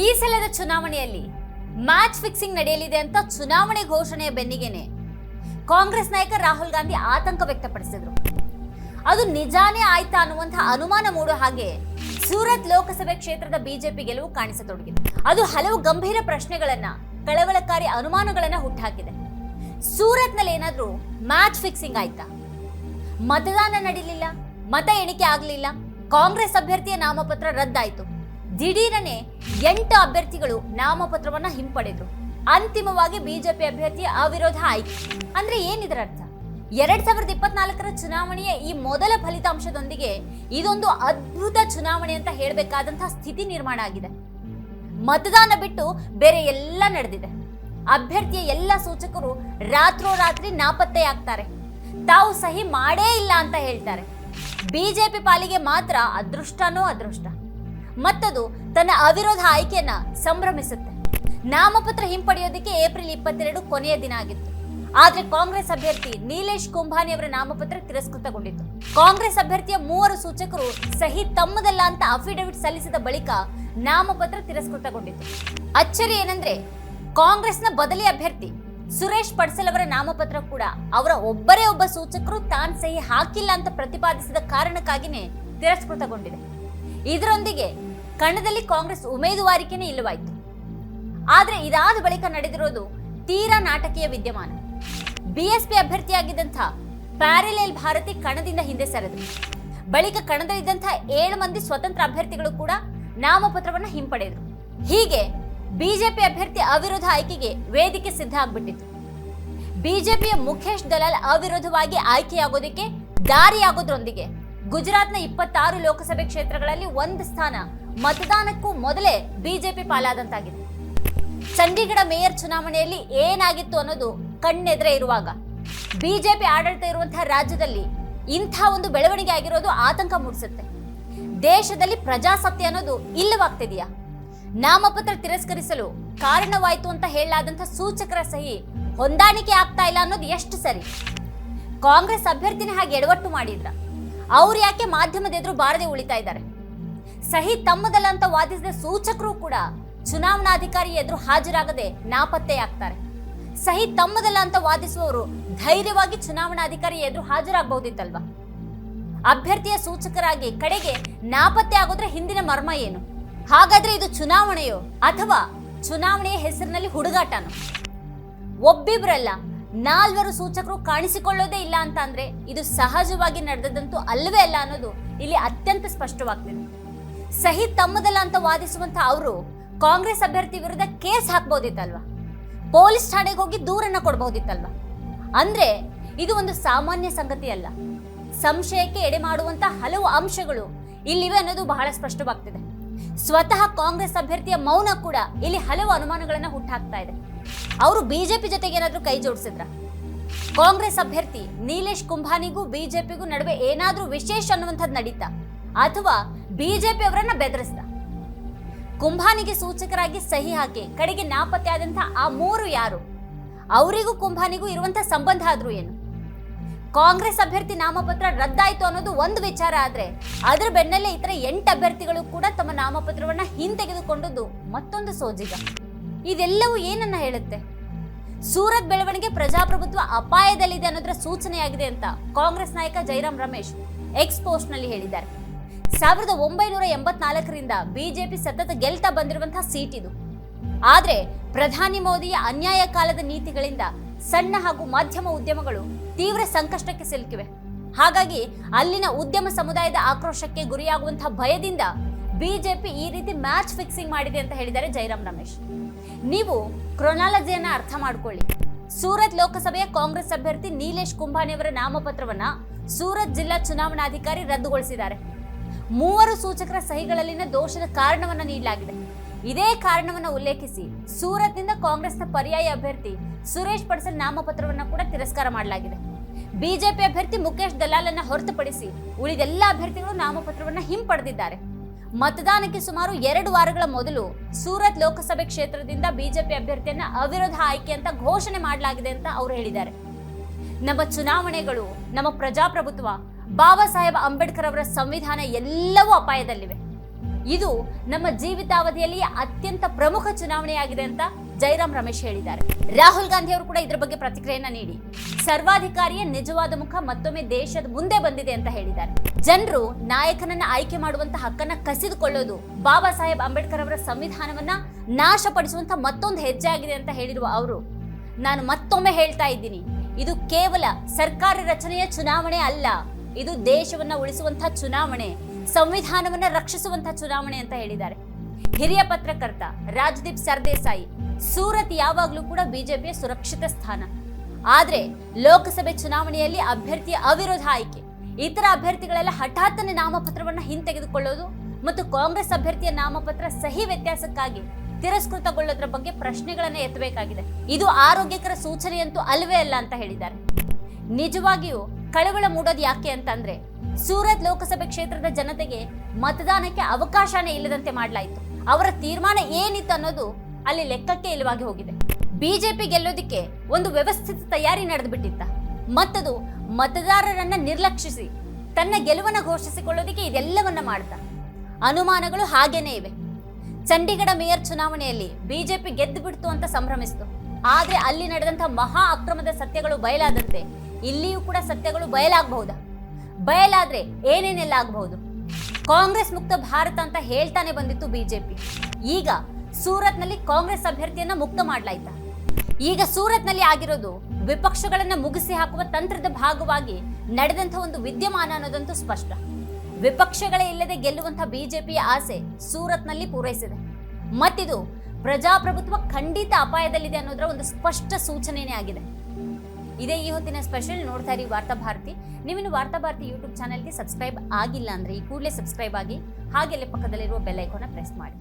ಈ ಸಲದ ಚುನಾವಣೆಯಲ್ಲಿ ಮ್ಯಾಚ್ ಫಿಕ್ಸಿಂಗ್ ನಡೆಯಲಿದೆ ಅಂತ ಚುನಾವಣೆ ಘೋಷಣೆಯ ಬೆನ್ನಿಗೆನೆ ಕಾಂಗ್ರೆಸ್ ನಾಯಕ ರಾಹುಲ್ ಗಾಂಧಿ ಆತಂಕ ವ್ಯಕ್ತಪಡಿಸಿದ್ರು. ಅದು ನಿಜಾನೇ ಆಯ್ತಾ ಅನ್ನುವಂತಹ ಅನುಮಾನ ಮೂಡೋ ಹಾಗೆ ಸೂರತ್ ಲೋಕಸಭೆ ಕ್ಷೇತ್ರದ ಬಿಜೆಪಿ ಗೆಲುವು ಕಾಣಿಸತೊಡಗಿದೆ. ಅದು ಹಲವು ಗಂಭೀರ ಪ್ರಶ್ನೆಗಳನ್ನ, ಕಳವಳಕಾರಿ ಅನುಮಾನಗಳನ್ನ ಹುಟ್ಟುಹಾಕಿದೆ ಸೂರತ್ನಲ್ಲಿ ಏನಾದ್ರೂ ಮ್ಯಾಚ್ ಫಿಕ್ಸಿಂಗ್ ಆಯ್ತಾ? ಮತದಾನ ನಡೀಲಿಲ್ಲ, ಮತ ಎಣಿಕೆ ಆಗಲಿಲ್ಲ, ಕಾಂಗ್ರೆಸ್ ಅಭ್ಯರ್ಥಿಯ ನಾಮಪತ್ರ ರದ್ದಾಯಿತು. ದಿಢೀರನೆ ಎಂಟು ಅಭ್ಯರ್ಥಿಗಳು ನಾಮಪತ್ರವನ್ನ ಹಿಂಪಡೆದ್ರು. ಅಂತಿಮವಾಗಿ ಬಿಜೆಪಿ ಅಭ್ಯರ್ಥಿ ಅವಿರೋಧ ಆಯ್ಕೆ. ಅಂದ್ರೆ ಏನಿದರ ಅರ್ಥ? ಎರಡ್ ಸಾವಿರದ ಇಪ್ಪತ್ನಾಲ್ಕರ ಚುನಾವಣೆಯ ಈ ಮೊದಲ ಫಲಿತಾಂಶದೊಂದಿಗೆ ಇದೊಂದು ಅದ್ಭುತ ಚುನಾವಣೆ ಅಂತ ಹೇಳಬೇಕಾದಂತಹ ಸ್ಥಿತಿ ನಿರ್ಮಾಣ ಆಗಿದೆ. ಮತದಾನ ಬಿಟ್ಟು ಬೇರೆ ಎಲ್ಲ ನಡೆದಿದೆ. ಅಭ್ಯರ್ಥಿಯ ಎಲ್ಲ ಸೂಚಕರು ರಾತ್ರೋರಾತ್ರಿ ನಾಪತ್ತೆಯಾಗ್ತಾರೆ ತಾವು ಸಹಿ ಮಾಡೇ ಇಲ್ಲ ಅಂತ ಹೇಳ್ತಾರೆ. ಬಿಜೆಪಿ ಪಾಲಿಗೆ ಮಾತ್ರ ಅದೃಷ್ಟನೋ ಅದೃಷ್ಟ. ಮತ್ತದು ತನ್ನ ಅವಿರೋಧ ಆಯ್ಕೆಯನ್ನ ಸಂಭ್ರಮಿಸುತ್ತೆ. ನಾಮಪತ್ರ ಹಿಂಪಡೆಯೋದಕ್ಕೆ ಏಪ್ರಿಲ್ ಇಪ್ಪತ್ತೆರಡು ಕೊನೆಯ ದಿನ ಆಗಿತ್ತು. ಆದ್ರೆ ಕಾಂಗ್ರೆಸ್ ಅಭ್ಯರ್ಥಿ ನೀಲೇಶ್ ಕುಂಭಾನಿ ಅವರ ನಾಮಪತ್ರ ತಿರಸ್ಕೃತಗೊಂಡಿತ್ತು. ಕಾಂಗ್ರೆಸ್ ಅಭ್ಯರ್ಥಿಯ ಮೂವರು ಸೂಚಕರು ಸಹಿ ತಮ್ಮದಲ್ಲ ಅಂತ ಅಫಿಡವಿಟ್ ಸಲ್ಲಿಸಿದ ಬಳಿಕ ನಾಮಪತ್ರ ತಿರಸ್ಕೃತಗೊಂಡಿತ್ತು. ಅಚ್ಚರಿ ಏನಂದ್ರೆ, ಕಾಂಗ್ರೆಸ್ನ ಬದಲಿ ಅಭ್ಯರ್ಥಿ ಸುರೇಶ್ ಪಡ್ಸಲ್ ಅವರ ನಾಮಪತ್ರ ಕೂಡ ಅವರ ಒಬ್ಬರೇ ಒಬ್ಬ ಸೂಚಕರು ತಾನ್ ಸಹಿ ಹಾಕಿಲ್ಲ ಅಂತ ಪ್ರತಿಪಾದಿಸಿದ ಕಾರಣಕ್ಕಾಗಿನೇ ತಿರಸ್ಕೃತಗೊಂಡಿದೆ. ಇದರೊಂದಿಗೆ ಕಣದಲ್ಲಿ ಕಾಂಗ್ರೆಸ್ ಉಮೇದುವಾರಿಕೆನೇ ಇಲ್ಲವಾಯಿತು. ಆದರೆ ಇದಾದ ಬಳಿಕ ನಡೆದಿರೋದು ತೀರಾ ನಾಟಕೀಯ ವಿದ್ಯಮಾನ. ಬಿಎಸ್ಪಿ ಅಭ್ಯರ್ಥಿಯಾಗಿದ್ದಂಥ ಪ್ಯಾರಲೇಲ್ ಭಾರತಿ ಕಣದಿಂದ ಹಿಂದೆ ಸರಿದ್ರು ಬಳಿಕ ಕಣದಲ್ಲಿದ್ದಂಥ ಏಳು ಮಂದಿ ಸ್ವತಂತ್ರ ಅಭ್ಯರ್ಥಿಗಳು ಕೂಡ ನಾಮಪತ್ರವನ್ನು ಹಿಂಪಡೆದರು. ಹೀಗೆ ಬಿಜೆಪಿ ಅಭ್ಯರ್ಥಿ ಅವಿರೋಧ ಆಯ್ಕೆಗೆ ವೇದಿಕೆ ಸಿದ್ಧ ಆಗ್ಬಿಟ್ಟಿತ್ತು. ಬಿಜೆಪಿಯ ಮುಖೇಶ್ ದಲಾಲ್ ಅವಿರೋಧವಾಗಿ ಆಯ್ಕೆಯಾಗೋದಕ್ಕೆ ದಾರಿಯಾಗೋದ್ರೊಂದಿಗೆ ಗುಜರಾತ್ನ ಇಪ್ಪತ್ತಾರು ಲೋಕಸಭೆ ಕ್ಷೇತ್ರಗಳಲ್ಲಿ ಒಂದು ಸ್ಥಾನ. ಮತದಾನಕ್ಕೂ ಮೊದಲೇ ಬಿಜೆಪಿ ಪಾಲಾದಂತಾಗಿದೆ. ಚಂಡೀಗಢ ಮೇಯರ್ ಚುನಾವಣೆಯಲ್ಲಿ ಏನಾಗಿತ್ತು ಅನ್ನೋದು ಕಣ್ಣೆದ್ರೆ ಇರುವಾಗ. ಬಿಜೆಪಿ ಆಡಳಿತ ಇರುವಂತಹ ರಾಜ್ಯದಲ್ಲಿ ಇಂಥ ಒಂದು ಬೆಳವಣಿಗೆ ಆಗಿರೋದು ಆತಂಕ ಮೂಡಿಸುತ್ತೆ. ದೇಶದಲ್ಲಿ ಪ್ರಜಾಸತ್ಯ ಅನ್ನೋದು ಇಲ್ಲವಾಗ್ತಿದೆಯಾ? ನಾಮಪತ್ರ ತಿರಸ್ಕರಿಸಲು ಕಾರಣವಾಯಿತು ಅಂತ ಹೇಳಲಾದಂಥ ಸೂಚಕರ ಸಹಿ ಹೊಂದಾಣಿಕೆ ಆಗ್ತಾ ಇಲ್ಲ ಅನ್ನೋದು ಎಷ್ಟು ಸರಿ? ಕಾಂಗ್ರೆಸ್ ಅಭ್ಯರ್ಥಿನೇ ಹಾಗೆ ಎಡವಟ್ಟು ಮಾಡಿದ್ರ? ಅವ್ರು ಯಾಕೆ ಮಾಧ್ಯಮದ ಎದುರು ಬಾರದೆ ಉಳಿತಾ ಇದ್ದಾರೆ? ಸಹಿ ತಮ್ಮದಲ್ಲ ಅಂತ ವಾದಿಸಿದ ಸೂಚಕರು ಕೂಡ ಚುನಾವಣಾಧಿಕಾರಿ ಎದುರು ಹಾಜರಾಗದೆ ನಾಪತ್ತೆಯಾಗ್ತಾರೆ ಸಹಿ ತಮ್ಮದಲ್ಲ ಅಂತ ವಾದಿಸುವವರು ಧೈರ್ಯವಾಗಿ ಚುನಾವಣಾಧಿಕಾರಿ ಎದುರು ಹಾಜರಾಗಬಹುದಿತ್ತಲ್ವಾ? ಅಭ್ಯರ್ಥಿಯ ಸೂಚಕರಾಗಿ ಕಡೆಗೆ ನಾಪತ್ತೆ ಆಗೋದ್ರೆ ಹಿಂದಿನ ಮರ್ಮ ಏನು? ಹಾಗಾದ್ರೆ ಇದು ಚುನಾವಣೆಯೋ ಅಥವಾ ಚುನಾವಣೆಯ ಹೆಸರಿನಲ್ಲಿ ಹುಡುಗಾಟನೋ? ಒಬ್ಬಿಬ್ರಲ್ಲ ನಾಲ್ವರು ಸೂಚಕರು ಕಾಣಿಸಿಕೊಳ್ಳೋದೇ ಇಲ್ಲ ಅಂತ ಅಂದ್ರೆ ಇದು ಸಹಜವಾಗಿ ನಡೆದದಂತೂ ಅಲ್ಲವೇ ಅಲ್ಲ ಅನ್ನೋದು ಇಲ್ಲಿ ಅತ್ಯಂತ ಸ್ಪಷ್ಟವಾಗ್ತಿದೆ. ಸಹಿ ತಮ್ಮದಲ್ಲ ಅಂತ ವಾದಿಸುವಂತ ಅವರು ಕಾಂಗ್ರೆಸ್ ಅಭ್ಯರ್ಥಿ ವಿರುದ್ಧ ಕೇಸ್ ಹಾಕ್ಬೋದಿತ್ತಲ್ವಾ? ಪೊಲೀಸ್ ಠಾಣೆಗೆ ಹೋಗಿ ದೂರನ್ನ ಕೊಡಬಹುದಿತ್ತಲ್ವಾ ಅಂದ್ರೆ ಇದು ಒಂದು ಸಾಮಾನ್ಯ ಸಂಗತಿ ಅಲ್ಲ. ಸಂಶಯಕ್ಕೆ ಎಡೆ ಮಾಡುವಂತ ಹಲವು ಅಂಶಗಳು ಇಲ್ಲಿವೆ ಅನ್ನೋದು ಬಹಳ ಸ್ಪಷ್ಟವಾಗ್ತಿದೆ. ಸ್ವತಃ ಕಾಂಗ್ರೆಸ್ ಅಭ್ಯರ್ಥಿಯ ಮೌನ ಕೂಡ ಇಲ್ಲಿ ಹಲವು ಅನುಮಾನಗಳನ್ನ ಹುಟ್ಟಾಕ್ತಾ ಇದೆ. ಅವರು ಬಿಜೆಪಿ ಜೊತೆಗೆ ಏನಾದರೂ ಕೈ ಜೋಡಿಸಿದ್ರ? ಕಾಂಗ್ರೆಸ್ ಅಭ್ಯರ್ಥಿ ನೀಲೇಶ್ ಕುಂಭಾನಿಗೂ ಬಿಜೆಪಿಗೂ ನಡುವೆ ಏನಾದರೂ ವಿಶೇಷ ಅನ್ನುವಂಥದ್ದು ನಡೀತಾ? ಅಥವಾ ಬಿಜೆಪಿ ಅವರನ್ನ ಬೆದರಿಸ್ದ ಕುಂಭಾನಿಗೆ ಸೂಚಕರಾಗಿ ಸಹಿ ಹಾಕಿ ಕಡೆಗೆ ನಾಪತ್ತೆ ಆದಂತ ಆ ಮೂರು ಯಾರು? ಅವರಿಗೂ ಕುಂಭಾನಿಗೂ ಇರುವಂತ ಸಂಬಂಧ ಆದ್ರೂ ಏನು? ಕಾಂಗ್ರೆಸ್ ಅಭ್ಯರ್ಥಿ ನಾಮಪತ್ರ ರದ್ದಾಯಿತು ಅನ್ನೋದು ಒಂದು ವಿಚಾರ ಆದ್ರೆ ಅದರ ಬೆನ್ನಲ್ಲೇ ಇತರ ಎಂಟು ಅಭ್ಯರ್ಥಿಗಳು ಕೂಡ ತಮ್ಮ ನಾಮಪತ್ರವನ್ನ ಹಿಂತೆಗೆದುಕೊಂಡದ್ದು ಮತ್ತೊಂದು ಸೋಜಿಗ. ಇದೆಲ್ಲವೂ ಏನನ್ನ ಹೇಳುತ್ತೆ? ಸೂರತ್ ಬೆಳವಣಿಗೆ ಪ್ರಜಾಪ್ರಭುತ್ವ ಅಪಾಯದಲ್ಲಿದೆ ಅನ್ನೋದರ ಸೂಚನೆಯಾಗಿದೆ ಅಂತ ಕಾಂಗ್ರೆಸ್ ನಾಯಕ ಜೈರಾಮ್ ರಮೇಶ್ ಎಕ್ಸ್ ಪೋಸ್ಟ್ನಲ್ಲಿ ಹೇಳಿದ್ದಾರೆ. ಸಾವಿರದ ಒಂಬೈನೂರ ಎಂಬತ್ನಾಲ್ಕರಿಂದ ಬಿಜೆಪಿ ಸತತ ಗೆಲ್ತಾ ಬಂದಿರುವಂತಹ ಸೀಟ್ ಇದು. ಆದ್ರೆ ಪ್ರಧಾನಿ ಮೋದಿಯ ಅನ್ಯಾಯ ಕಾಲದ ನೀತಿಗಳಿಂದ ಸಣ್ಣ ಹಾಗೂ ಮಧ್ಯಮ ಉದ್ಯಮಗಳು ತೀವ್ರ ಸಂಕಷ್ಟಕ್ಕೆ ಸಿಲುಕಿವೆ. ಹಾಗಾಗಿ ಅಲ್ಲಿನ ಉದ್ಯಮ ಸಮುದಾಯದ ಆಕ್ರೋಶಕ್ಕೆ ಗುರಿಯಾಗುವಂತಹ ಭಯದಿಂದ ಬಿಜೆಪಿ ಈ ರೀತಿ ಮ್ಯಾಚ್ ಫಿಕ್ಸಿಂಗ್ ಮಾಡಿದೆ ಅಂತ ಹೇಳಿದ್ದಾರೆ ಜೈರಾಮ್ ರಮೇಶ್. ನೀವು ಕ್ರೊನಾಲಜಿಯನ್ನ ಅರ್ಥ ಮಾಡ್ಕೊಳ್ಳಿ. ಸೂರತ್ ಲೋಕಸಭೆಯ ಕಾಂಗ್ರೆಸ್ ಅಭ್ಯರ್ಥಿ ನೀಲೇಶ್ ಕುಂಭಾನಿ ಅವರ ನಾಮಪತ್ರವನ್ನ ಸೂರತ್ ಜಿಲ್ಲಾ ಚುನಾವಣಾಧಿಕಾರಿ ರದ್ದುಗೊಳಿಸಿದ್ದಾರೆ. ಮೂವರು ಸೂಚಕರ ಸಹಿಗಳಲ್ಲಿನ ದೋಷದ ಕಾರಣವನ್ನು ನೀಡಲಾಗಿದೆ. ಇದೇ ಕಾರಣವನ್ನು ಉಲ್ಲೇಖಿಸಿ ಸೂರತ್ನಿಂದ ಕಾಂಗ್ರೆಸ್ನ ಪರ್ಯಾಯ ಅಭ್ಯರ್ಥಿ ಸುರೇಶ್ ಪಡಿಸಲ್ ನಾಮಪತ್ರವನ್ನು ಕೂಡ ತಿರಸ್ಕಾರ ಮಾಡಲಾಗಿದೆ. ಬಿಜೆಪಿ ಅಭ್ಯರ್ಥಿ ಮುಖೇಶ್ ದಲಾಲನ್ನ ಹೊರತುಪಡಿಸಿ ಉಳಿದೆಲ್ಲ ಅಭ್ಯರ್ಥಿಗಳು ನಾಮಪತ್ರವನ್ನು ಹಿಂಪಡೆದಿದ್ದಾರೆ. ಮತದಾನಕ್ಕೆ ಸುಮಾರು ಎರಡು ವಾರಗಳ ಮೊದಲು ಸೂರತ್ ಲೋಕಸಭೆ ಕ್ಷೇತ್ರದಿಂದ ಬಿಜೆಪಿ ಅಭ್ಯರ್ಥಿಯನ್ನ ಅವಿರೋಧ ಆಯ್ಕೆ ಅಂತ ಘೋಷಣೆ ಮಾಡಲಾಗಿದೆ ಅಂತ ಅವರು ಹೇಳಿದ್ದಾರೆ. ನಮ್ಮ ಚುನಾವಣೆಗಳು, ನಮ್ಮ ಪ್ರಜಾಪ್ರಭುತ್ವ, ಬಾಬಾ ಸಾಹೇಬ್ ಅಂಬೇಡ್ಕರ್ ಅವರ ಸಂವಿಧಾನ ಎಲ್ಲವೂ ಅಪಾಯದಲ್ಲಿವೆ. ಇದು ನಮ್ಮ ಜೀವಿತಾವಧಿಯಲ್ಲಿ ಅತ್ಯಂತ ಪ್ರಮುಖ ಚುನಾವಣೆಯಾಗಿದೆ ಅಂತ ಜೈರಾಮ್ ರಮೇಶ್ ಹೇಳಿದ್ದಾರೆ. ರಾಹುಲ್ ಗಾಂಧಿ ಅವರು ಕೂಡ ಇದರ ಬಗ್ಗೆ ಪ್ರತಿಕ್ರಿಯೆಯನ್ನ ನೀಡಿ. ಸರ್ವಾಧಿಕಾರಿಯ ನಿಜವಾದ ಮುಖ, ಮತ್ತೊಮ್ಮೆ ದೇಶದ ಮುಂದೆ ಬಂದಿದೆ ಅಂತ ಹೇಳಿದ್ದಾರೆ. ಜನರು ನಾಯಕನನ್ನ ಆಯ್ಕೆ ಮಾಡುವಂತ ಹಕ್ಕನ್ನ ಕಸಿದುಕೊಳ್ಳೋದು ಬಾಬಾ ಸಾಹೇಬ್ ಅಂಬೇಡ್ಕರ್ ಅವರ ಸಂವಿಧಾನವನ್ನ ನಾಶಪಡಿಸುವಂತ ಮತ್ತೊಂದು ಹೆಜ್ಜೆ ಆಗಿದೆ ಅಂತ ಹೇಳಿರುವ ಅವರು, ನಾನು ಮತ್ತೊಮ್ಮೆ ಹೇಳ್ತಾ ಇದ್ದೀನಿ. ಇದು ಕೇವಲ ಸರ್ಕಾರ ರಚನೆಯ ಚುನಾವಣೆ ಅಲ್ಲ, ಇದು ದೇಶವನ್ನ ಉಳಿಸುವಂತಹ ಚುನಾವಣೆ, ಸಂವಿಧಾನವನ್ನ ರಕ್ಷಿಸುವಂತಹ ಚುನಾವಣೆ ಅಂತ ಹೇಳಿದ್ದಾರೆ. ಹಿರಿಯ ಪತ್ರಕರ್ತ ರಾಜದೀಪ್ ಸರ್ದೇಸಾಯಿ ಸೂರತ್ ಯಾವಾಗಲೂ ಕೂಡ ಬಿಜೆಪಿಯ ಸುರಕ್ಷಿತ ಸ್ಥಾನ. ಆದ್ರೆ ಲೋಕಸಭೆ ಚುನಾವಣೆಯಲ್ಲಿ ಅಭ್ಯರ್ಥಿಯ ಅವಿರೋಧ ಆಯ್ಕೆ ಇತರ ಅಭ್ಯರ್ಥಿಗಳೆಲ್ಲ ಹಠಾತ್ತನೆ ನಾಮಪತ್ರವನ್ನ ಹಿಂತೆಗೆದುಕೊಳ್ಳೋದು ಮತ್ತು ಕಾಂಗ್ರೆಸ್ ಅಭ್ಯರ್ಥಿಯ ನಾಮಪತ್ರ ಸಹಿ ವ್ಯತ್ಯಾಸಕ್ಕಾಗಿ ತಿರಸ್ಕೃತಗೊಳ್ಳೋದ್ರ ಬಗ್ಗೆ ಪ್ರಶ್ನೆಗಳನ್ನ ಎತ್ತಬೇಕಾಗಿದೆ. ಇದು ಆರೋಗ್ಯಕರ ಸೂಚನೆಯಂತೂ ಅಲ್ವೇ ಅಲ್ಲ ಅಂತ ಹೇಳಿದ್ದಾರೆ. ನಿಜವಾಗಿಯೂ ಕಳವಳ ಮೂಡೋದು ಯಾಕೆ ಅಂತಂದ್ರೆ, ಸೂರತ್ ಲೋಕಸಭೆ ಕ್ಷೇತ್ರದ ಜನತೆಗೆ ಮತದಾನಕ್ಕೆ ಅವಕಾಶನೇ ಇಲ್ಲದಂತೆ ಮಾಡಲಾಯಿತು. ಅವರ ತೀರ್ಮಾನ ಏನಿತ್ತು ಅನ್ನೋದು ಅಲ್ಲಿ ಲೆಕ್ಕಕ್ಕೆ ಇಲ್ಲವಾಗಿ ಹೋಗಿದೆ. ಬಿಜೆಪಿ ಗೆಲ್ಲೋದಿಕ್ಕೆ ಒಂದು ವ್ಯವಸ್ಥಿತ ತಯಾರಿ ನಡೆದು ಬಿಟ್ಟಿತ್ತ ಮತ್ತದು ಮತದಾರರನ್ನ ನಿರ್ಲಕ್ಷಿಸಿ ತನ್ನ ಗೆಲುವನ್ನ ಘೋಷಿಸಿಕೊಳ್ಳೋದಿಕ್ಕೆ ಇದೆಲ್ಲವನ್ನ ಮಾಡ್ತಾ. ಅನುಮಾನಗಳು ಹಾಗೇನೇ ಇವೆ. ಚಂಡೀಗಢ ಮೇಯರ್ ಚುನಾವಣೆಯಲ್ಲಿ ಬಿಜೆಪಿ ಗೆದ್ದು ಬಿಡ್ತು ಅಂತ ಸಂಭ್ರಮಿಸಿತು. ಆದ್ರೆ ಅಲ್ಲಿ ನಡೆದಂತಹ ಮಹಾ ಅಕ್ರಮದ ಸತ್ಯಗಳು ಬಯಲಾದಂತೆ ಇಲ್ಲಿಯೂ ಕೂಡ ಸತ್ಯಗಳು ಬಯಲಾಗಬಹುದಾ? ಬಯಲಾದ್ರೆ ಏನೇನೆಲ್ಲ ಆಗಬಹುದು? ಕಾಂಗ್ರೆಸ್ ಮುಕ್ತ ಭಾರತ ಅಂತ ಹೇಳ್ತಾನೆ ಬಂದಿತ್ತು ಬಿಜೆಪಿ. ಈಗ ಸೂರತ್ನಲ್ಲಿ ಕಾಂಗ್ರೆಸ್ ಅಭ್ಯರ್ಥಿಯನ್ನ ಮುಕ್ತ ಮಾಡ್ಲಾಯ್ತಾ. ಈಗ ಸೂರತ್ನಲ್ಲಿ ಆಗಿರೋದು ವಿಪಕ್ಷಗಳನ್ನ ಮುಗಿಸಿ ಹಾಕುವ ತಂತ್ರದ ಭಾಗವಾಗಿ ನಡೆದಂತಹ ಒಂದು ವಿದ್ಯಮಾನ ಅನ್ನೋದಂತೂ ಸ್ಪಷ್ಟ. ವಿಪಕ್ಷಗಳೇ ಇಲ್ಲದೆ ಗೆಲ್ಲುವಂತಹ ಬಿಜೆಪಿಯ ಆಸೆ ಸೂರತ್ನಲ್ಲಿ ಪೂರೈಸಿದೆ. ಮತ್ತಿದು ಪ್ರಜಾಪ್ರಭುತ್ವ ಖಂಡಿತ ಅಪಾಯದಲ್ಲಿದೆ ಅನ್ನೋದರ ಒಂದು ಸ್ಪಷ್ಟ ಸೂಚನೆನೇ ಆಗಿದೆ. ಇದೇ ಈ ಹೊತ್ತಿನ ಸ್ಪೆಷಲ್ ನೋಡ್ತಾ ಇರಿ ವಾರ್ತಾಭಾರತಿ ನೀವಿನ್ನು ವಾರ್ತಾ ಭಾರತಿ ಯೂಟ್ಯೂಬ್ ಚಾನಲ್ಗೆ ಸಬ್ಸ್ಕ್ರೈಬ್ ಆಗಿಲ್ಲ ಅಂದ್ರೆ ಈ ಕೂಡಲೇ ಸಬ್ಸ್ಕ್ರೈಬ್ ಆಗಿ ಹಾಗೆಲ್ಲೇ ಪಕ್ಕದಲ್ಲಿರುವ ಬೆಲ್ ಐಕಾನ್ನ ಪ್ರೆಸ್ ಮಾಡಿ.